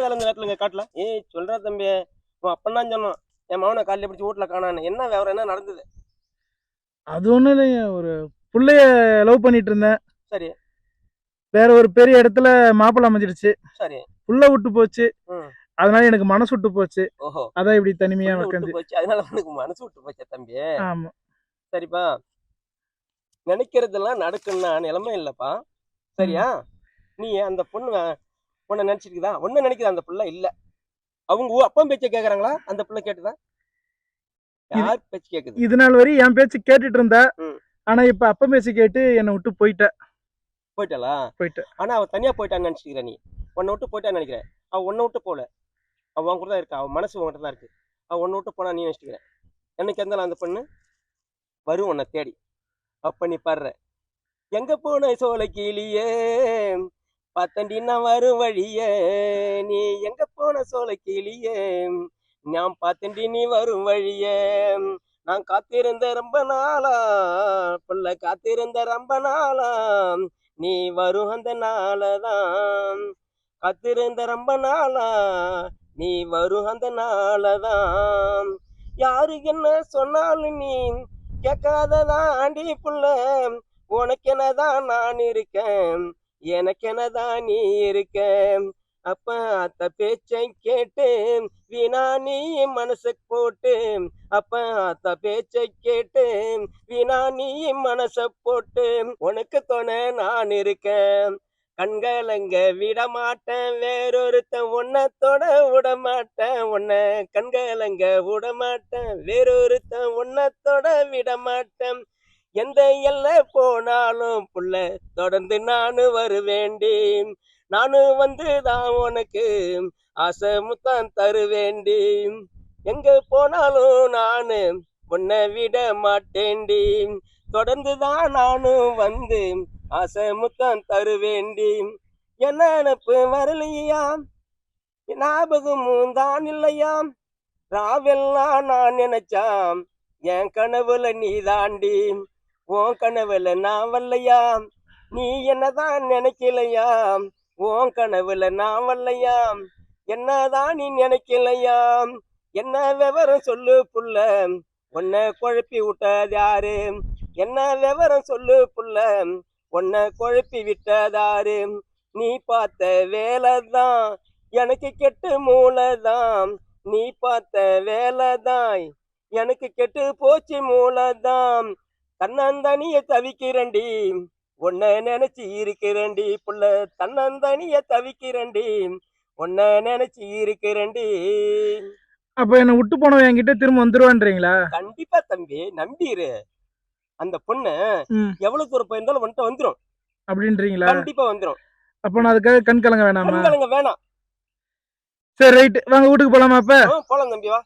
வேலை இந்த நேரத்துல காட்டல? ஏய் சொல்றா தம்பி. உன் அப்பன் தான் சொன்னான். என் மவனை காலையில பிடிச்சி வீட்டுல காணான்னு. என்ன விவரம்? என்ன நடந்தது? அது ஒண்ணும் இல்லைங்க. ஒரு புள்ளைய லவ் பண்ணிட்டு இருந்தேன். சரி. வேற ஒரு பெரிய இடத்துல மாப்பிள்ளை அமைஞ்சிருச்சு சரி. புள்ள விட்டு போச்சு. ம். அதனால எனக்கு மனசு விட்டு போச்சு. ஓஹோ. அதான் இப்படி தனிமையா விட்டு உட்காந்து போச்சு. அதனால உனக்கு மனசு விட்டு போச்சா தம்பி. ஆமா. சரிப்பா. நினைக்கிறதெல்லாம் நடக்குன்னா நிலைமை இல்லப்பா. சரியா? நீ அந்த பொண்ணு வே- உன்னை நினைச்சிருக்குதா? ஒன்னு நினைக்குதா? அந்த புள்ள இல்ல. அவங்க அப்பன் பேச்ச கேக்குறாங்களா? அந்த புள்ள கேட்டுதா? இது- யார் பேச்சு கேக்குது? இது நாள் வரை என் பேச்சு கேட்டுட்டு இருந்தா. ஆனா இப்ப அப்ப பேச்சு கேட்டு என்னை விட்டு போயிட்ட. போயிட்டாளா? போயிட்ட. ஆனா அவ தனியா போயிட்டான்னு நினைச்சிருக்கிற நீ. உன்னை விட்டு போயிட்டான்னு நினைக்கிறேன். அவ உன்னை விட்டு போல. அவ உன் கூட தான் இருக்கா? அவ மனசு உன்கிட்ட தான் இருக்கு. அவ உன்னை விட்டு போனா நீ நினைச்சிக்கிற? எனக்கு எந்த அந்த பொண்ணு வரும் உன்னை தேடி. அப்ப நீ பாடுற. எங்க போன சோலை கிளியே பத்தண்டி நான் வரும் வழியே நீ எங்க போன சோலை கிளியே? நான் பார்த்தண்டி நீ வரும் வழியே நான் காத்திருந்த ரொம்ப நாளா புள்ள காத்திருந்த ரொம்ப நாளா நீ வரும் அந்த நாளதான். காத்திருந்த ரொம்ப நாளா நீ வரும் அந்த நாளதான். யாரு என்ன சொன்னாலும் நீ கேட்காததான் ஆண்டி புள்ள உனக்கெனதான் நான் இருக்கேன். எனக்கெனதான் நீ இருக்க? அப்ப அத்த பேச்சை கேட்டு வீணா நீ மனசு போட்டு. அப்ப அத்த பேச்சை கேட்டு வீணா நீ மனச போட்டு. உனக்கு துணை நான் இருக்கேன். கண்களங்க விட மாட்டேன் வேறொருத்தன் உன்னை தொட விட மாட்டேன் உன்னை கண்களங்க விட மாட்டேன் வேறொருத்தன் உன்னை தொட விட மாட்டேன் எந்த எல்லை போனாலும் புள்ள தொடர்ந்து நானு வருவேண்டி நானும் வந்து தான் உனக்கு ஆசை முத்தம் தருவேண்டி எங்க போனாலும் நானு உன்னை விட மாட்டேண்டி தொடர்ந்து தான் நானும் வந்து ஆசை முத்தம் தருவேண்டி என்ன நினப்பு வரலையா ஞாபகமும் தான் இல்லையா ராவெல்லாம் நான் நினைச்சாம் என் கனவுல நீ தாண்டி உன் கனவுல நான் வரலையா? நீ என்னதான் நினைக்கலையாம் உன் கனவுல நான் வல்லையாம் என்னதான் நீ நினைக்கலையா? என்ன விவரம் சொல்லு புள்ள. உன்னை குழப்பி விட்டது யாரு? என்ன விவரம் சொல்லு புள்ள. உன்னை குழப்பி விட்டதாரு நீ பார்த்த வேலைதான் எனக்கு கெட்டு மூளைதான். நீ பார்த்த வேலைதான் எனக்கு கெட்டு போச்சு மூளைதான். தன்னந்தனிய தவிக்கிறண்டி உன்னை நினைச்சு இருக்கிறண்டி புள்ள தன்னந்தனிய தவிக்கிறண்டி உன்னை நினைச்சு இருக்கிறண்டி. அப்ப என்னை விட்டு போனவன் என்கிட்ட திரும்ப வந்துருவான்றீங்களா? கண்டிப்பா தம்பி நம்பிரு. அந்த பொண்ணு எவ்வளவு தூரம் போயிருந்தாலும் வந்துட்டு வந்துரும். அப்படின்றீங்களா? கண்டிப்பா வந்துரும். அப்ப நான் அதுக்காக கண் கலங்க வேணாமா? கண்கலங்க வேணாம். சரி ரைட் வாங்க வீட்டுக்கு போலாமா அப்ப? போலாம் தம்பி வா.